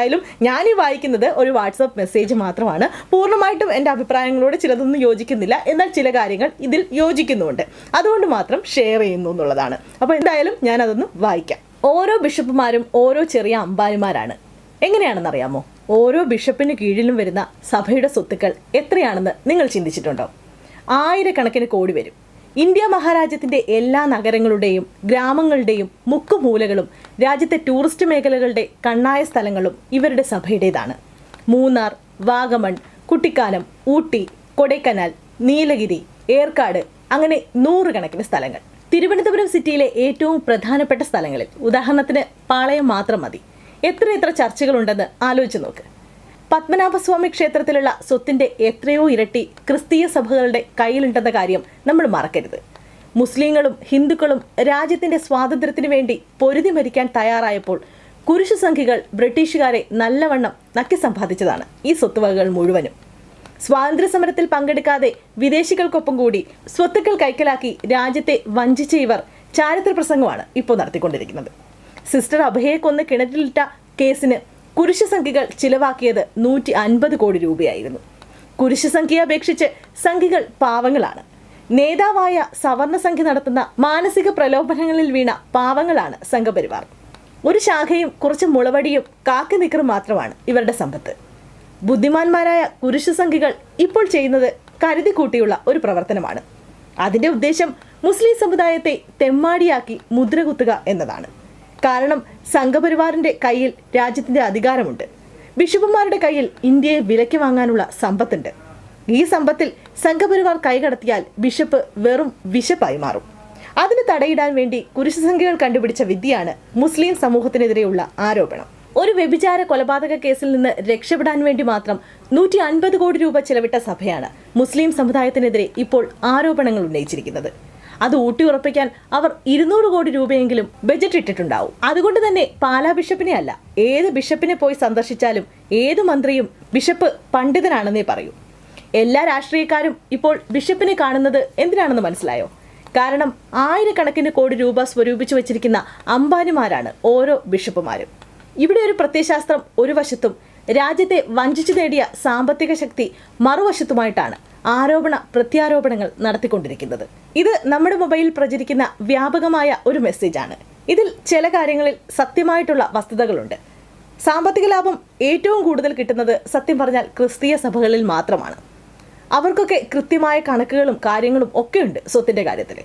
എന്തായാലും ഞാൻ ഈ വായിക്കുന്നത് ഒരു വാട്സപ്പ് മെസ്സേജ് മാത്രമാണ്. പൂർണമായിട്ടും എന്റെ അഭിപ്രായങ്ങളോട് ചിലതൊന്നും യോജിക്കുന്നില്ല. എന്നാൽ ചില കാര്യങ്ങൾ ഇതിൽ യോജിക്കുന്നുമുണ്ട്. അതുകൊണ്ട് മാത്രം ഷെയർ ചെയ്യുന്നു എന്നുള്ളതാണ്. അപ്പോൾ എന്തായാലും ഞാൻ അതൊന്ന് വായിക്കാം. ഓരോ ബിഷപ്പുമാരും ഓരോ ചെറിയ അമ്പാരിമാരാണ്. എങ്ങനെയാണെന്നറിയാമോ? ഓരോ ബിഷപ്പിന് കീഴിലും വരുന്ന സഭയുടെ സ്വത്തുക്കൾ എത്രയാണെന്ന് നിങ്ങൾ ചിന്തിച്ചിട്ടുണ്ടോ? ആയിരക്കണക്കിന് കോടി വരും. ഇന്ത്യ മഹാരാജ്യത്തിന്റെ എല്ലാ നഗരങ്ങളുടെയും ഗ്രാമങ്ങളുടെയും മുക്കുമൂലകളും രാജ്യത്തെ ടൂറിസ്റ്റ് മേഖലകളുടെ കണ്ണായ സ്ഥലങ്ങളും ഇവരുടെ സഭയുടേതാണ്. മൂന്നാർ വാഗമൺ കുട്ടിക്കാനം ഊട്ടി കൊടൈക്കനാൽ നീലഗിരി ഏർക്കാട് അങ്ങനെ നൂറുകണക്കിന് സ്ഥലങ്ങൾ. തിരുവനന്തപുരം സിറ്റിയിലെ ഏറ്റവും പ്രധാനപ്പെട്ട സ്ഥലങ്ങളിൽ ഉദാഹരണത്തിന് പാളയം മാത്രം മതി. എത്ര എത്ര ചർച്ചകളുണ്ടെന്ന് ആലോചിച്ച് നോക്ക്. പത്മനാഭസ്വാമി ക്ഷേത്രത്തിലുള്ള സ്വത്തിന്റെ എത്രയോ ഇരട്ടി ക്രിസ്തീയ സഭകളുടെ കയ്യിലുണ്ടെന്ന കാര്യം നമ്മൾ മറക്കരുത്. മുസ്ലിങ്ങളും ഹിന്ദുക്കളും രാജ്യത്തിന്റെ സ്വാതന്ത്ര്യത്തിനു വേണ്ടി പൊരുതി മരിക്കാൻ തയ്യാറായപ്പോൾ കുരിശു സംഖ്യകൾ ബ്രിട്ടീഷുകാരെ നല്ലവണ്ണം നക്കി സമ്പാദിച്ചതാണ് ഈ സ്വത്തുവകകൾ മുഴുവനും. സ്വാതന്ത്ര്യ സമരത്തിൽ പങ്കെടുക്കാതെ വിദേശികൾക്കൊപ്പം കൂടി സ്വത്തുക്കൾ കൈക്കലാക്കി രാജ്യത്തെ വഞ്ചിച്ച ഇവർ ചാരിത്ര പ്രസംഗമാണ് ഇപ്പോൾ നടത്തിക്കൊണ്ടിരിക്കുന്നത്. സിസ്റ്റർ അഭയെ കൊന്ന് കിണറ്റിലിട്ട കേസിന് കുരിശ് സംഖ്യകൾ ചിലവാക്കിയത് നൂറ്റി അൻപത് കോടി രൂപയായിരുന്നു. കുരിശ് സംഖ്യയെ അപേക്ഷിച്ച് സംഖ്യകൾ പാവങ്ങളാണ്. നേതാവായ സവർണ സംഖ്യ നടത്തുന്ന മാനസിക പ്രലോഭനങ്ങളിൽ വീണ പാവങ്ങളാണ് സംഘപരിവാർ. ഒരു ശാഖയും കുറച്ച് മുളവടിയും കാക്കി നിക്കറും മാത്രമാണ് ഇവരുടെ സമ്പത്ത്. ബുദ്ധിമാന്മാരായ കുരിശു സംഖ്യകൾ ഇപ്പോൾ ചെയ്യുന്നത് കരുതി കൂട്ടിയുള്ള ഒരു പ്രവർത്തനമാണ്. അതിന്റെ ഉദ്ദേശം മുസ്ലിം സമുദായത്തെ തെമ്മാടിയാക്കി മുദ്രകുത്തുക എന്നതാണ്. കാരണം സംഘപരിവാറിന്റെ കയ്യിൽ രാജ്യത്തിന്റെ അധികാരമുണ്ട്. ബിഷപ്പുമാരുടെ കയ്യിൽ ഇന്ത്യയെ വിലയ്ക്ക് വാങ്ങാനുള്ള സമ്പത്തുണ്ട്. ഈ സമ്പത്തിൽ സംഘപരിവാർ കൈകടത്തിയാൽ ബിഷപ്പ് വെറും വിശപ്പായി മാറും. അതിന് തടയിടാൻ വേണ്ടി കുരിശുസംഖ്യകൾ കണ്ടുപിടിച്ച വിദ്യയാണ് മുസ്ലിം സമൂഹത്തിനെതിരെയുള്ള ആരോപണം. ഒരു വ്യഭിചാര കൊലപാതക കേസിൽ നിന്ന് രക്ഷപ്പെടാൻ വേണ്ടി മാത്രം നൂറ്റി അൻപത് കോടി രൂപ ചെലവിട്ട സഭയാണ് മുസ്ലിം സമുദായത്തിനെതിരെ ഇപ്പോൾ ആരോപണങ്ങൾ ഉന്നയിച്ചിരിക്കുന്നത്. അത് ഊട്ടിയുറപ്പിക്കാൻ അവർ ഇരുന്നൂറ് കോടി രൂപയെങ്കിലും ബജറ്റ് ഇട്ടിട്ടുണ്ടാവും. അതുകൊണ്ട് തന്നെ പാലാ ബിഷപ്പിനെ അല്ല ഏത് ബിഷപ്പിനെ പോയി സന്ദർശിച്ചാലും ഏത് മന്ത്രിയും ബിഷപ്പ് പണ്ഡിതനാണെന്നേ പറയൂ. എല്ലാ രാഷ്ട്രീയക്കാരും ഇപ്പോൾ ബിഷപ്പിനെ കാണുന്നത് എന്തിനാണെന്ന് മനസ്സിലായോ? കാരണം ആയിരക്കണക്കിന് കോടി രൂപ സ്വരൂപിച്ചു വെച്ചിരിക്കുന്ന അംബാനിമാരാണ് ഓരോ ബിഷപ്പുമാരും. ഇവിടെ ഒരു പ്രത്യയശാസ്ത്രം ഒരു വശത്തും രാജ്യത്തെ വഞ്ചിച്ചു നേടിയ സാമ്പത്തിക ശക്തി മറുവശത്തുമായിട്ടാണ്. ആരോപണ പ്രത്യാരോപണങ്ങൾ നടത്തിക്കൊണ്ടിരിക്കുന്നത്. ഇത് നമ്മുടെ മൊബൈലിൽ പ്രചരിക്കുന്ന വ്യാപകമായ ഒരു മെസ്സേജാണ്. ഇതിൽ ചില കാര്യങ്ങളിൽ സത്യമായിട്ടുള്ള വസ്തുതകളുണ്ട്. സാമ്പത്തിക ലാഭം ഏറ്റവും കൂടുതൽ കിട്ടുന്നത് സത്യം പറഞ്ഞാൽ ക്രിസ്തീയ സഭകളിൽ മാത്രമാണ്. അവർക്കൊക്കെ കൃത്യമായ കണക്കുകളും കാര്യങ്ങളും ഒക്കെയുണ്ട് സ്വത്തിന്റെ കാര്യത്തിൽ